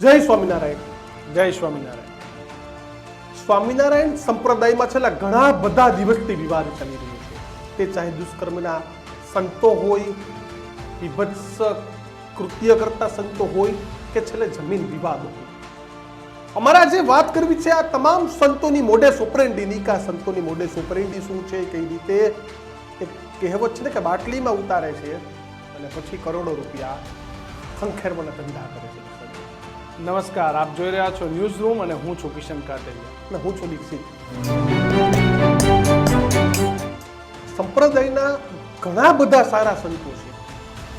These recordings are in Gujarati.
જય સ્વામિનારાયણ. જય સ્વામિનારાયણ. સ્વામિનારાયણ સંપ્રદાયમાં છેલ્લા ઘણા બધા દિવસથી વિવાદ ચાલી રહ્યો છે. તે ચાહે દુષ્કર્મના સંતો હોય, વિભત્સ કૃત્ય કરતા સંતો હોય કે છેલ્લે જમીન વિવાદ હોય. અમારા જે વાત કરવી છે, આ તમામ સંતોની મોઢે સોપરેન્ડી નિકા સંતોની મોઢે સોપરેન્ડી શું છે, કઈ રીતે? એક કહેવત છે ને કે બાટલીમાં ઉતારે છે અને પછી કરોડો રૂપિયા ખંખેરવાના ધંધા કરે છે. નમસ્કાર, આપ જોઈ રહ્યા છો ન્યૂઝ રૂમ અને હું છું કિશન કાતરિયા. અને હું છું દીક્ષિત. સંપ્રદાયના ઘણા બધા સારા સંતો છે.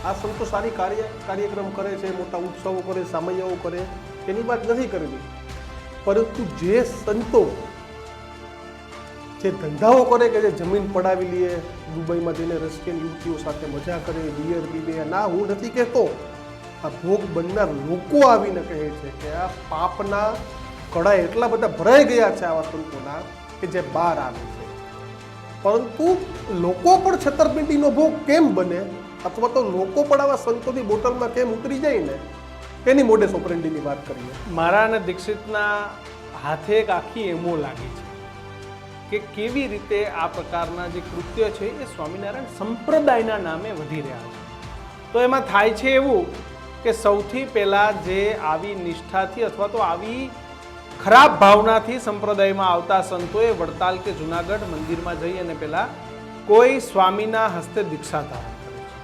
આ સંતો સારી કાર્ય, કાર્યક્રમ કરે છે, મોટા ઉત્સવો કરે, સામૈયાઓ કરે, એની વાત નથી કરવી પરંતુ જે સંતો જે ધંધાઓ કરે કે જે જમીન પડાવી લે, દુબઈમાં જઈને રશિયન યુવતીઓ સાથે મજા કરે બિયર પીવે ના, હું નથી કહેતો. આ ભોગ બનનાર લોકો આવીને કહે છે કે આ પાપના કડા એટલા બધા ભરાઈ ગયા છે આવા સંતોના કે જે બહાર આવે છે. પરંતુ લોકો પણ છતરપિંડીનો ભોગ કેમ બને? અથવા તો લોકો પણ આવા સંતોની બોટલમાં કેમ ઉતરી જાય ને? તેની મોડે સોપરેન્ડીની વાત કરીએ. મારા અને દીક્ષિતના હાથે એક આખી એમો લાગી છે કે કેવી રીતે આ પ્રકારના જે કૃત્ય છે એ સ્વામિનારાયણ સંપ્રદાયના નામે વધી રહ્યા છે. તો એમાં થાય છે એવું કે સૌથી પહેલાં જે આવી નિષ્ઠાથી અથવા તો આવી ખરાબ ભાવનાથી સંપ્રદાયમાં આવતા સંતોએ વડતાલ કે જુનાગઢ મંદિરમાં જઈ અને પહેલાં કોઈ સ્વામીના હસ્તે દીક્ષા ધારણ કરે છે.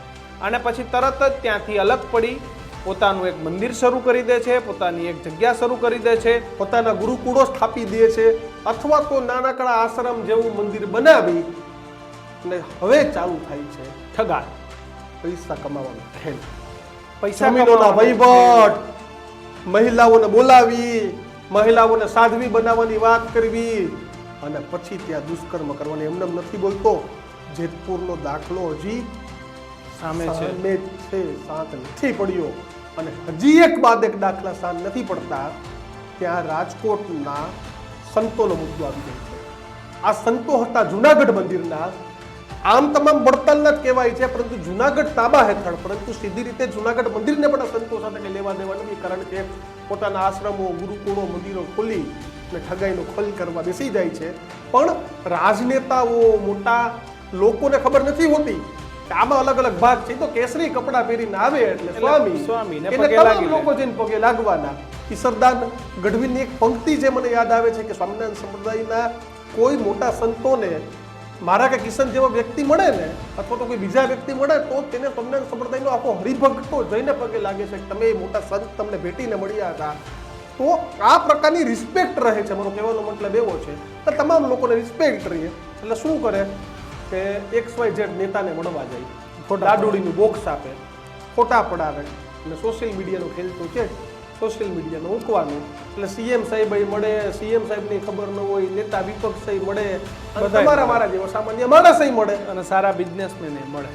અને પછી તરત જ ત્યાંથી અલગ પડી, પોતાનું એક મંદિર શરૂ કરી દે છે, પોતાની એક જગ્યા શરૂ કરી દે છે, પોતાના ગુરુકુળો સ્થાપી દે છે, અથવા તો નાનકડા આશ્રમ જેવું મંદિર બનાવી અને હવે ચાલુ થાય છે ઠગાર, પૈસા કમાવાનું ખેલ પૈસા જમીનોના વહીવટ મહિલાઓને બોલાવી મહિલાઓને સાધવી બનાવવાની વાત કરવી અને પછી ત્યાં દુષ્કર્મ કરવાની એમને નથી બોલતો. જેતપુરનો દાખલો હજી સામે છે. છે સાત નથી પડ્યો. અને હજી એક બાદ એક દાખલા સાત નથી પડતા ત્યાં રાજકોટના સંતોનો મુદ્દો આવી ગયો છે. આ સંતો હતા જુનાગઢ મંદિરના આમ તમામ બળતાલના જ કહેવાય છે પરંતુ જુનાગઢ તાબા હેઠળ પરંતુ સીધી રીતે જુનાગઢ મંદિરને પણ સંતો સાથે કંઈ લેવા દેવા નથી કારણ કે પોતાના આશ્રમો ગુરુકુળો મંદિરો ખોલી અને ઠગાઈનો ખોલ કરવા બેસી જાય છે. પણ રાજનેતાઓ મોટા લોકોને ખબર નથી હોતી કે આમાં અલગ અલગ ભાગ છે. તો કેસરી કપડાં પહેરીને આવે એટલે સ્વામી સ્વામી તમામ લોકો જઈને પગે લાગવાના. ઈ સરદાર ગઢવીની એક પંક્તિ જે મને યાદ આવે છે કે સ્વામિનારાયણ સંપ્રદાયના કોઈ મોટા સંતોને મારા કે કિશન જેવો વ્યક્તિ મળે ને અથવા તો કોઈ બીજા વ્યક્તિ મળે તો તેને સ્વામિનારાયણ સંપ્રદાયનો આખો હરિભક્તો જઈને પગે લાગે છે કે તમે એ મોટા સંત તમને ભેટીને મળ્યા હતા. તો આ પ્રકારની રિસ્પેક્ટ રહે છે મારો કહેવાનો મતલબ એવો છે. કે તમામ લોકોને રિસ્પેક્ટ રહીએ એટલે શું કરે કે એક્સ વાય ઝેડ નેતાને મળવા જાય. લાડુડીનું બોક્સ આપે ફોટા પડાવે અને સોશિયલ મીડિયાનો ખેલ તો છે સોશિયલ મીડિયાનું મૂકવાનું. એટલે સીએમ સાહેબ મળે સીએમ સાહેબની ખબર ન હોય નેતા વિપક્ષ મળે તમારા મારા જેવો સામાન્ય માણસ મળે. અને સારા બિઝનેસમેન મળે.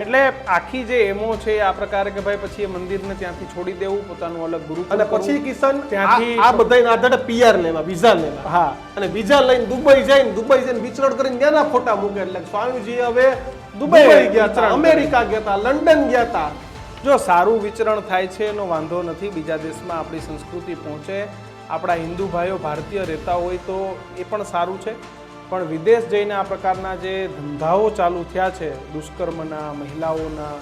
એટલે આખી જે એમો છે આ પ્રકારે કે ભાઈ પછી એ મંદિરને ત્યાંથી છોડી દેવું પોતાનું અલગ ગુરુ અને પછી કિશન ત્યાંથી- આ- આ બધાના આધારે પીઆર લેવા વિઝા લેવા. હા. અને વિઝા લઈને દુબઈ જઈને દુબઈ જઈને વિચરણ કરીને ત્યાંના ફોટા મૂકે. એટલે સ્વામીજી હવે દુબઈ ગયા હતા અમેરિકા ગયા હતા લંડન ગયા હતા. જો સારું વિચરણ થાય છે એનો વાંધો નથી. બીજા દેશમાં આપણી સંસ્કૃતિ પહોંચે આપણા હિન્દુ ભાઈઓ ભારતીય રહેતા હોય તો એ પણ સારું છે. પણ વિદેશ જઈને આ પ્રકારના જે ધંધાઓ ચાલુ થયા છે દુષ્કર્મના મહિલાઓના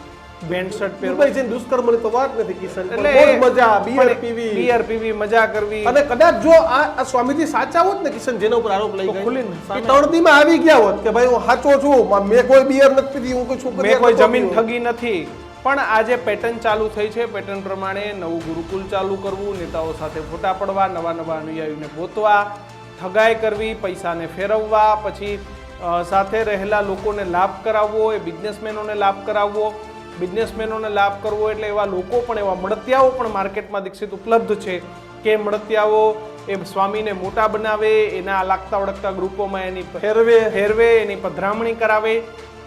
બેન્ડ શર્ટ પહેરવા દુષ્કર્મની તો વાત નથી કિશન એટલે મજા બિયર પીવી. બિયર પીવી મજા કરવી. અને કદાચ જો આ સ્વામીજી સાચા હોત ને કિશન જેના ઉપર આરોપ લઈ ગયા આવી ગયા હોત કે ભાઈ હું સાચો છું મેં કોઈ બિયર નથી પીધી હું કોઈ છોકરી કોઈ જમીન ઠગી નથી. પણ આ જે પેટર્ન ચાલુ થઈ છે. પેટર્ન પ્રમાણે નવું ગુરુકુલ ચાલુ કરવું નેતાઓ સાથે ફોટા પડવા નવા નવા અનુયાયીઓને ગોતવા ઠગાઈ કરવી પૈસાને ફેરવવા પછી સાથે રહેલા લોકોને લાભ કરાવવો એ બિઝનેસમેનોને લાભ કરાવવો. બિઝનેસમેનોને લાભ કરવો એટલે એવા લોકો પણ એવા મળતિયાઓ પણ માર્કેટમાં દીક્ષિત ઉપલબ્ધ છે કે મળતિયાઓ એ સ્વામીને મોટા બનાવે એના લાગતા વળગતા ગ્રુપોમાં એની ફેરવે. ફેરવે એની પધરામણી કરાવે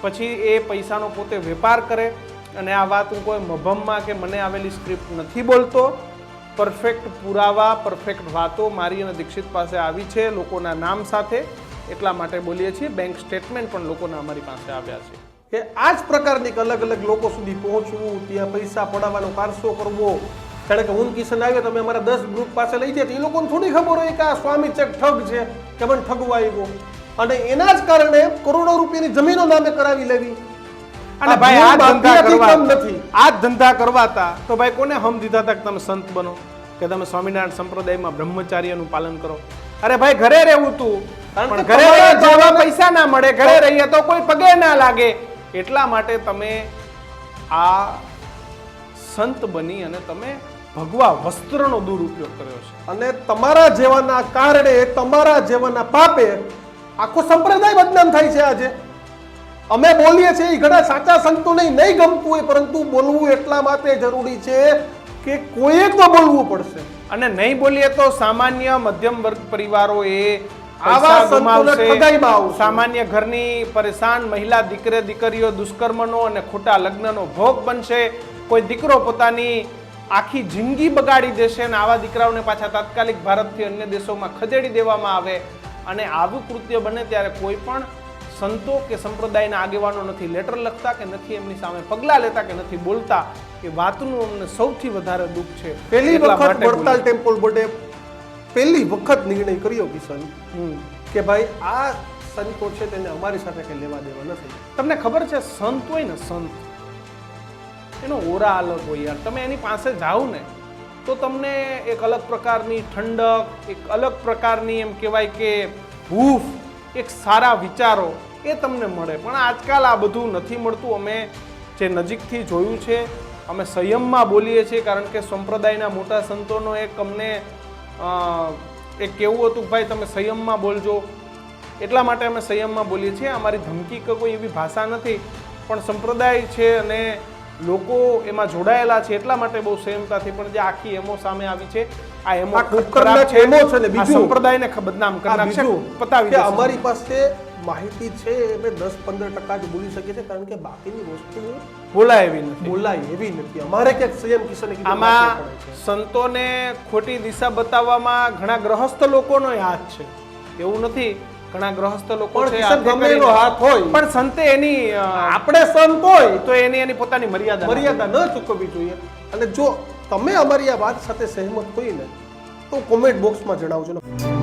પછી એ પૈસાનો પોતે વેપાર કરે. અને આ વાત હું કોઈ મભમમાં કે મને આવેલી સ્ક્રિપ્ટ નથી બોલતો. પરફેક્ટ પુરાવા પરફેક્ટ વાતો મારી અને દીક્ષિત પાસે આવી છે લોકોના નામ સાથે. એટલા માટે બોલીએ છીએ બેંક સ્ટેટમેન્ટ પણ લોકોના અમારી પાસે આવ્યા છે. કે આ જ પ્રકારની અલગ અલગ લોકો સુધી પહોંચવું, ત્યાં પૈસા પડાવવાનો પારસો કરવો. કારણ કે હું કિશન આવ્યો, તમે અમારા દસ ગ્રુપ પાસે લઈ જાય એ લોકોને થોડી ખબર હોય કે આ સ્વામી ચેક ઠગ છે, કે મને ઠગવા આવ્યો. અને એના જ કારણે કરોડો રૂપિયાની જમીનો નામે કરાવી લેવી. અને ભાઈ આ ધંધા કરવા નથી? આ ધંધા કરવાતા તો ભાઈ કોને હમ દીધા હતા કે તમે સંત બનો? કે તમે સ્વામિનારાયણ સંપ્રદાયમાં બ્રહ્મચાર્યનું પાલન કરો? અરે ભાઈ ઘરે રહેવું તું. પણ ઘરે જેવાને- પૈસા ના મળે. ઘરે રહીએ તો કોઈ પગે ના લાગે. એટલા માટે તમે આ સંત બની અને તમે ભગવા વસ્ત્રનો દુરુપયોગ કર્યો છે. અને તમારા જેવાના કારણે તમારા જેવાના પાપે આખો સંપ્રદાય બદનામ થાય છે આજે. અમે બોલીએ છીએ એ ઘણા સાચા સંતોને નહીં ગમતું હોય પરંતુ બોલવું એટલા માટે જરૂરી છે કે કોઈએ તો બોલવું પડશે. અને નહીં બોલીએ તો સામાન્ય મધ્યમ વર્ગ પરિવારો એ આવા સામાન્ય ઘરની પરેશાન મહિલા દીકરે દીકરીઓ દુષ્કર્મનો અને ખોટા લગ્નનો ભોગ બનશે. કોઈ દીકરો પોતાની આખી જિંદગી બગાડી દેશે અને આવા દીકરાઓને પાછા તાત્કાલિક ભારતથી અન્ય દેશોમાં ખદેડી દેવામાં આવે. અને આવું કૃત્ય બને ત્યારે કોઈ પણ સંતો કે સંપ્રદાયના આગેવાનો નથી લેટર લખતા કે નથી એમની સામે પગલાં લેતા કે નથી બોલતા એ વાતનું અમને સૌથી વધારે દુઃખ છે. પહેલી વખત વડતાલ ટેમ્પલ બોર્ડે પહેલી વખત નિર્ણય કર્યો કિશન. કે ભાઈ આ સંતો છે તેને અમારી સાથે કંઈ લેવા દેવા નથી. તમને ખબર છે સંત હોય ને સંત એનો ઓરા અલગ હોય યાર. તમે એની પાસે જાઓ ને તો તમને એક અલગ પ્રકારની ઠંડક એક અલગ પ્રકારની એમ કહેવાય કે હૂફ એક સારા વિચારો એ તમને મળે. પણ આજકાલ આ બધું નથી મળતું. અમે જે નજીકથી જોયું છે, અમે સંયમમાં બોલીએ છીએ, કારણ કે સંપ્રદાયના મોટા સંતોનો એક અમને એક કેવું હતું, ભાઈ, તમે સંયમમાં બોલજો. એટલા માટે અમે સંયમમાં બોલીએ છીએ. અમારી ધમકી કે કોઈ એવી ભાષા નથી. પણ સંપ્રદાય છે અને લોકો એમાં જોડાયેલા છે એટલા માટે બહુ સંયમતાથી પણ જે આખી એમો સામે આવી છે આ એમો ખૂબ ખરાબ છે એમો છે ને બીજું- સંપ્રદાયને બદનામ કરનાર છે પતાવી કે અમારી પાસે માહિતી છે અમે દસ પંદર ટકા જ બોલી શકીએ છીએ કારણ કે બાકીની વસ્તુ બોલાય એવી નથી. બોલાય એવી નથી. અમારે ક્યાંક સંયમ કિશને કીધું આમાં છે. સંતોને ખોટી દિશા બતાવવામાં ઘણા ગ્રહસ્થ લોકોનો હાથ છે. એવું નથી. ઘણા ગ્રહસ્થ લોકો છે કિશન હાથે હોય. પણ સંતે એની આપણે સંત હોય. તો એની એની પોતાની મર્યાદા મર્યાદા ન ચૂકવવી જોઈએ. અને જો તમે અમારી આ વાત સાથે સહેમત હોય ને તો કોમેન્ટ બોક્સમાં જણાવજો.